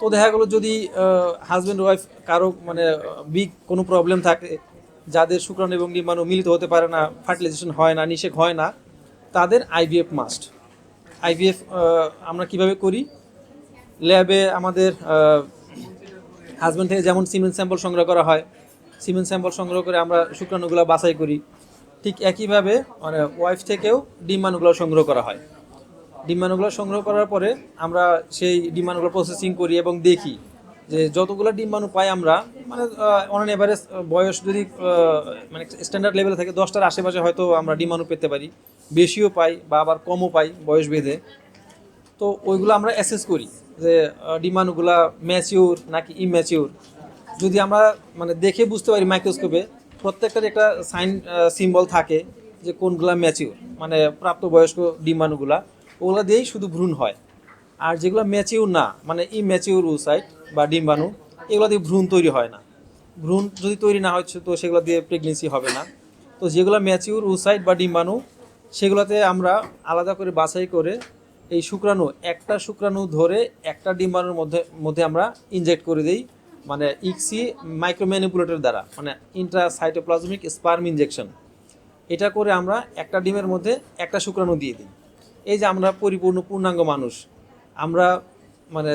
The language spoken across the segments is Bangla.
তো দেখা গেলো যদি হাজব্যান্ড ওয়াইফ কারও মানে বিগ কোনো প্রবলেম থাকে, যাদের শুক্রাণু এবং ডিম্বাণু মিলিত হতে পারে না ফার্টিলাইজেশন হয় না, নিষেক হয় না, তাদের আইভিএফ মাস্ট আইভিএফ আমরা কীভাবে করি? ল্যাবে আমাদের হাজব্যান্ড থেকে যেমন সিমেন্ট স্যাম্পল সংগ্রহ করা হয় সিমেন্ট স্যাম্পল সংগ্রহ করে আমরা শুক্রাণুগুলো বাছাই করি। ঠিক একইভাবে মানে ওয়াইফ থেকেও ডিম্বাণুগুলো সংগ্রহ করা হয়। ডিম্বাণুগুলো সংগ্রহ করার পরে আমরা সেই ডিম্বাণুগুলো প্রসেসিং করি এবং দেখি যে যতগুলো ডিম্বাণু পাই আমরা মানে অন এভারেজ বয়স যদি মানে স্ট্যান্ডার্ড লেভেলে থাকে, দশটার আশেপাশে হয়তো আমরা ডিম্বাণু পেতে পারি। বেশিও পাই বা আবার কমও পাই বয়স ভেদে তো ওইগুলো আমরা অ্যাসেস করি যে ডিম্বাণুগুলা ম্যাচিউর নাকি ইম্যাচিউর যদি আমরা মানে দেখে বুঝতে পারি মাইক্রোস্কোপে প্রত্যেকটার একটা সাইন সিম্বল থাকে যে কোনগুলা ম্যাচিউর মানে প্রাপ্তবয়স্ক ডিম্বাণুগুলা ওগুলো দিয়েই শুধু ভ্রূণ হয়। আর যেগুলো ম্যাচিউর না মানে ইম্যাচিউর উসাইট বা ডিম্বাণু, এগুলো দিয়ে ভ্রূণ তৈরি হয় না। ভ্রূণ যদি তৈরি না হচ্ছে তো সেগুলো দিয়ে প্রেগনেন্সি হবে না। তো যেগুলো ম্যাচিউর উসাইট বা ডিম্বাণু, সেগুলোতে আমরা আলাদা করে বাছাই করে এই শুক্রাণু, একটা শুক্রাণু ধরে একটা ডিম্বাণুর মধ্যে মধ্যে আমরা ইনজেক্ট করে দিই মানে ইক্সি মাইক্রোম্যানিপুলেটর দ্বারা মানে ইন্ট্রাসাইটোপ্লাজমিক স্পার্ম ইনজেকশন এটা করে আমরা একটা ডিমের মধ্যে একটা শুক্রাণু দিয়ে দিই। এই যে আমরা পরিপূর্ণ পূর্ণাঙ্গ মানুষ, আমরা মানে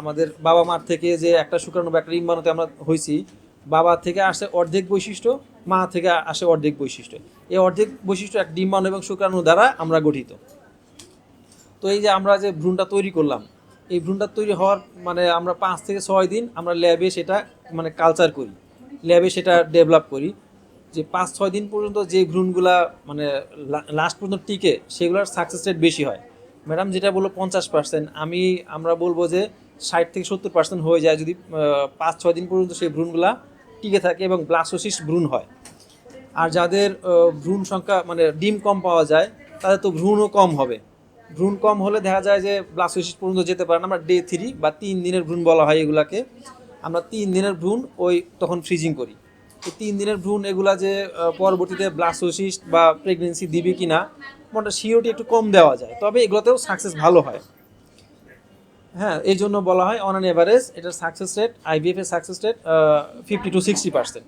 আমাদের বাবা মার থেকে যে একটা শুক্রাণু বা একটা ডিম্বাণুতে আমরা হয়েছি, বাবা থেকে আসে অর্ধেক বৈশিষ্ট্য, মা থেকে আসে অর্ধেক বৈশিষ্ট্য। এই অর্ধেক বৈশিষ্ট্য এক ডিম্বাণু এবং শুক্রাণু দ্বারা আমরা গঠিত। তো এই যে আমরা যে ভ্রূণটা তৈরি করলাম, এই ভ্রূণটা তৈরি হওয়ার মানে আমরা পাঁচ থেকে ছয় দিন আমরা ল্যাবে সেটা মানে কালচার করি, ল্যাবে সেটা ডেভেলপ করি। যে পাঁচ, ছয় দিন পর্যন্ত যে ভ্রূণগুলা মানে লাস্ট পর্যন্ত টিকে, সেগুলোর সাকসেস রেট বেশি হয়। ম্যাডাম যেটা বলল পঞ্চাশ পার্সেন্ট আমি, আমরা বলব যে ষাট থেকে সত্তর পার্সেন্ট হয়ে যায় যদি পাঁচ, ছয় দিন পর্যন্ত সেই ভ্রূণগুলা টিকে থাকে এবং ব্লাস্টোসিস ভ্রূণ হয়। আর যাদের ভ্রূণ সংখ্যা মানে ডিম কম পাওয়া যায়, তাদের তো ভ্রূণও কম হবে। ভ্রূণ কম হলে দেখা যায় যে ব্লাস্টোসিস পর্যন্ত যেতে পারে না। আমরা ডে থ্রি বা তিন দিনের ভ্রূণ বলা হয় এগুলাকে। আমরা তিন দিনের ভ্রূণ ওই তখন ফ্রিজিং করি। তিন দিনের ভ্রূণ এগুলা যে পরবর্তীতে ব্লাসোসিস্ট বা প্রেগনেন্সি দিবে কি না মোটা সিওটি একটু কম দেওয়া যায়। তবে এগুলোতেও সাকসেস ভালো হয়। হ্যাঁ এই জন্য বলা হয় অন অ্যান এভারেজ এটার সাকসেস রেট আইভিএফ এর success rate fifty to sixty percent